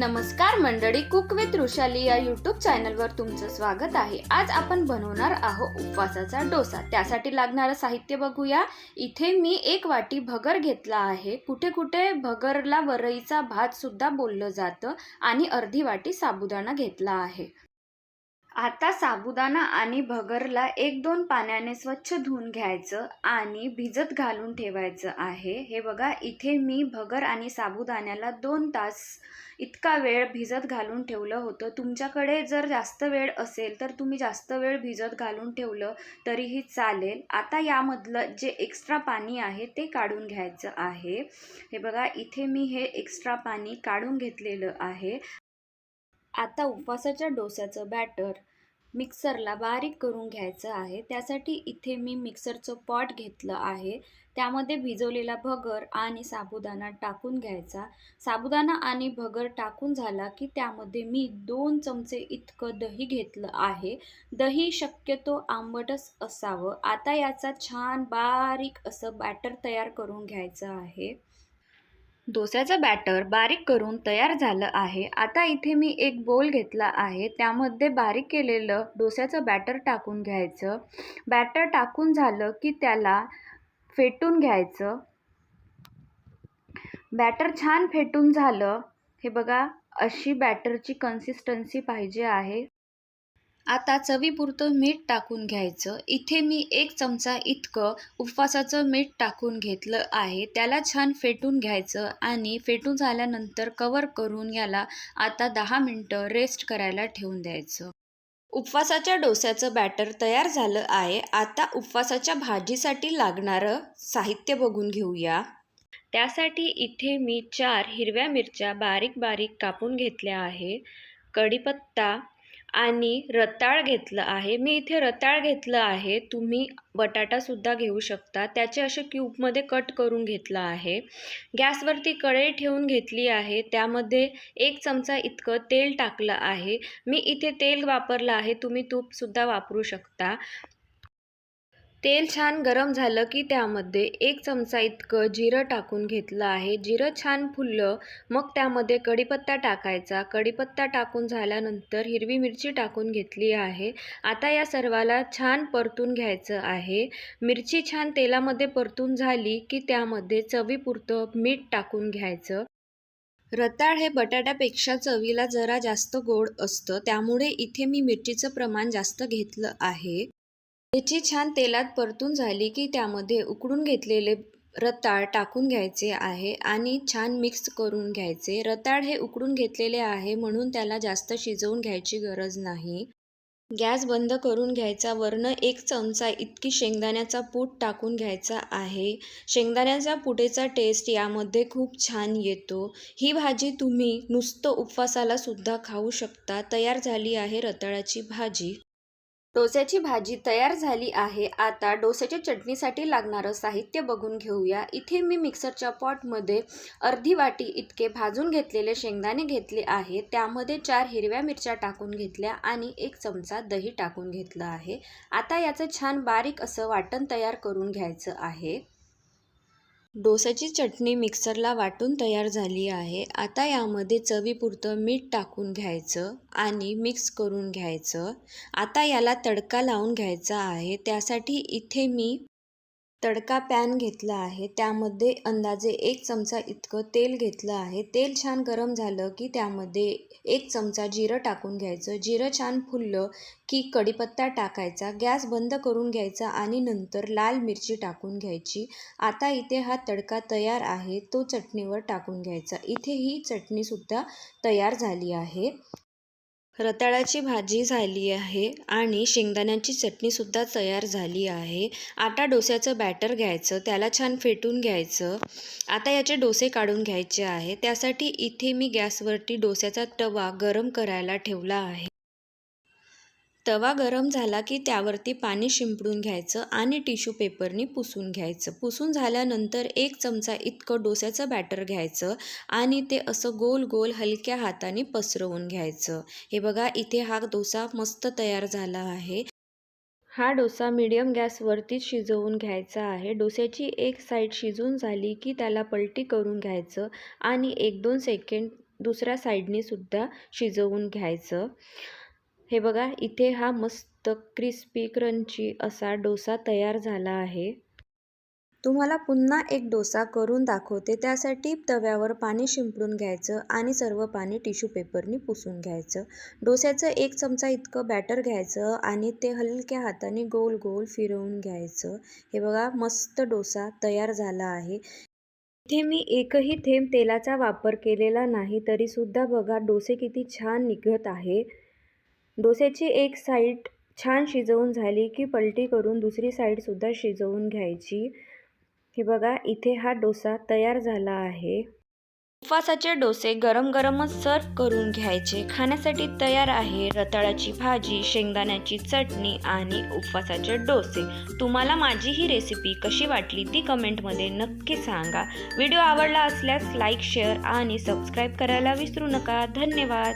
नमस्कार मंडळी cook with Rushali या यूट्यूब चॅनलवर तुमचं स्वागत आहे. आज आपण बनवणार आहोत उपवासाचा डोसा. त्यासाठी लागणारं साहित्य बघूया. इथे मी एक वाटी भगर घेतला आहे. कुठे कुठे भगरला वरईचा भातसुद्धा बोललं जातं आणि अर्धी वाटी साबुदाणा घेतला आहे. आता साबुदाणा आणि भगरला एक दोन पाण्याने स्वच्छ धुवून घ्यायचं आणि भिजत घालून ठेवायचं आहे. हे बघा इथे मी भगर आणि साबुदाण्याला दोन तास इतका वेळ भिजत घालून ठेवलं होतं. तुमच्याकडे जर जास्त वेळ असेल तर तुम्ही जास्त वेळ भिजत घालून ठेवलं तरीही चालेल. आता यामधलं जे एक्स्ट्रा पाणी आहे ते काढून घ्यायचं आहे. हे बघा इथे मी हे एक्स्ट्रा पाणी काढून घेतलेलं आहे. आता उपवासाच्या डोस्याचं बॅटर मिक्सरला बारीक करून घ्यायचं आहे. त्यासाठी इथे मी मिक्सरचं पॉट घेतलं आहे. त्यामध्ये भिजवलेला भगर आणि साबुदाणा टाकून घ्यायचा. साबुदाणा आणि भगर टाकून झाला की त्यामध्ये मी दोन चमचे इतकं दही घेतलं आहे. दही शक्यतो आंबटच असावं. आता याचा छान बारीक असं बॅटर तयार करून घ्यायचं आहे. डोस्याचं बॅटर बारीक करून तयार झालं आहे. आता इथे मी एक बोल घेतला आहे. त्यामध्ये बारीक केलेलं डोस्याचं बॅटर टाकून घ्यायचं. बॅटर टाकून झालं की त्याला फेटून घ्यायचं. बॅटर छान फेटून झालं. हे बघा अशी बॅटरची कन्सिस्टन्सी पाहिजे आहे. आता चवीपुरतं मीठ टाकून घ्यायचं. इथे मी एक चमचा इतकं उपवासाचं मीठ टाकून घेतलं आहे. त्याला छान फेटून घ्यायचं आणि फेटून झाल्यानंतर कवर करून याला आता दहा मिनटं रेस्ट करायला ठेवून द्यायचं. उपवासाच्या डोस्याचं बॅटर तयार झालं आहे. आता उपवासाच्या भाजीसाठी लागणारं साहित्य बघून घेऊया. त्यासाठी इथे मी चार हिरव्या मिरच्या बारीक बारीक कापून घेतल्या आहे. कढीपत्ता आणि रताळ घेतलं आहे. मी इथे रताळ घेतलं आहे. तुम्ही बटाटासुद्धा घेऊ शकता. त्याचे असे क्यूबमध्ये कट करून घेतलं आहे. गॅसवरती कढई ठेवून घेतली आहे. त्यामध्ये एक चमचा इतकं तेल टाकलं आहे. मी इथे तेल वापरलं आहे. तुम्ही तूपसुद्धा वापरू शकता. तेल छान गरम झालं की त्यामध्ये एक चमचा इतकं जिरं टाकून घेतलं आहे. जिरं छान फुललं मग त्यामध्ये कढीपत्ता टाकायचा. कढीपत्ता टाकून झाल्यानंतर हिरवी मिरची टाकून घेतली आहे. आता या सर्वाला छान परतून घ्यायचं आहे. मिरची छान तेलामध्ये परतून झाली की त्यामध्ये चवीपुरतं मीठ टाकून घ्यायचं. रताळ हे बटाट्यापेक्षा चवीला जरा जास्त गोड असतं. त्यामुळे इथे मी मिरचीचं प्रमाण जास्त घेतलं आहे. मिरची छान तेलात परतून झाली की त्यामध्ये उकडून घेतलेले रताळ टाकून घ्यायचे आहे आणि छान मिक्स करून घ्यायचे. रताळ हे उकडून घेतलेले आहे म्हणून त्याला जास्त शिजवून घ्यायची गरज नाही. गॅस बंद करून घ्यायचा वरनं एक चमचा इतकी शेंगदाण्याचा पूट टाकून घ्यायचा आहे. शेंगदाण्याचा पुटेचा टेस्ट यामध्ये खूप छान येतो. ही भाजी तुम्ही नुसतं उपवासाला सुद्धा खाऊ शकता. तयार झाली आहे रताळाची भाजी. डोस्याची भाजी तयार झाली आहे. आता डोस्याच्या चटणीसाठी लागणारं साहित्य बघून घेऊया. इथे मी मिक्सरच्या पॉटमध्ये अर्धी वाटी इतके भाजून घेतलेले शेंगदाणे घेतले आहे. त्यामध्ये चार हिरव्या मिरच्या टाकून घेतल्या आणि एक चमचा दही टाकून घेतलं आहे. आता याचं छान बारीक असं वाटण तयार करून घ्यायचं आहे. डोसाची चटणी मिक्सरला वाटून तयार झाली आहे. आता यामध्ये चवीपुरतं मीठ टाकून घ्यायचं आणि मिक्स करून घ्यायचं. आता याला तडका लावून घ्यायचा आहे. त्यासाठी इथे मी तडका पॅन घेतला आहे. त्यामध्ये अंदाजे एक चमचा इतकं तेल घेतलं आहे. तेल छान गरम झालं की त्यामध्ये एक चमचा जिरं टाकून घ्यायचं. जिरं छान फुललं की कढीपत्ता टाकायचा. गॅस बंद करून घ्यायचा आणि नंतर लाल मिरची टाकून घ्यायची. आता इथे हा तडका तयार आहे. तो चटणीवर टाकून घ्यायचा. इथे ही चटणीसुद्धा तयार झाली आहे. रताळ्याची भाजी झाली आहे आणि शेंगदाण्याची चटणीसुद्धा तयार झाली आहे. आता डोस्याचं बॅटर घ्यायचं त्याला छान फेटून घ्यायचं. आता याचे डोसे काढून घ्यायचे आहे. त्यासाठी इथे मी गॅसवरती डोस्याचा तवा गरम करायला ठेवला आहे. तवा गरम झाला की त्यावरती पाणी शिंपडून घ्यायचं आणि टिश्यू पेपरनी पुसून घ्यायचं. पुसून झाल्यानंतर एक चमचा इतकं डोस्याचं बॅटर घ्यायचं आणि ते असं गोल गोल हलक्या हाताने पसरवून घ्यायचं. हे बघा इथे हा डोसा मस्त तयार झाला आहे. हा डोसा मीडियम गॅसवरतीच शिजवून घ्यायचा आहे. डोस्याची एक साईड शिजून झाली की त्याला पलटी करून घ्यायचं आणि एक दोन सेकंड दुसऱ्या साईडने सुद्धा शिजवून घ्यायचं. हे बघा इथे हा मस्त क्रिस्पी क्रंची असा डोसा तयार झाला आहे. तुम्हाला पुन्हा एक डोसा करून दाखवते. त्यासाठी तव्यावर पाणी शिंपडून घ्यायचं आणि सर्व पाणी टिश्यू पेपरनी पुसून घ्यायचं. डोस्याचं एक चमचा इतकं बॅटर घ्यायचं आणि ते हलक्या हाताने गोल गोल फिरवून घ्यायचं. हे बघा मस्त डोसा तयार झाला आहे. इथे मी एकही थेंब तेलाचा वापर केलेला नाही तरीसुद्धा बघा डोसे किती छान निघत आहे. डोस्याची एक साईड छान शिजवून झाली की पलटी करून दुसरी साईडसुद्धा शिजवून घ्यायची. हे बघा इथे हा डोसा तयार झाला आहे. उपवासाचे डोसे गरम गरमच सर्व करून घ्यायचे. खाण्यासाठी तयार आहे रताळ्याची भाजी शेंगदाण्याची चटणी आणि उपवासाचे डोसे. तुम्हाला माझी ही रेसिपी कशी वाटली ती कमेंटमध्ये नक्की सांगा. व्हिडिओ आवडला असल्यास लाईक शेअर आणि सबस्क्राईब करायला विसरू नका. धन्यवाद.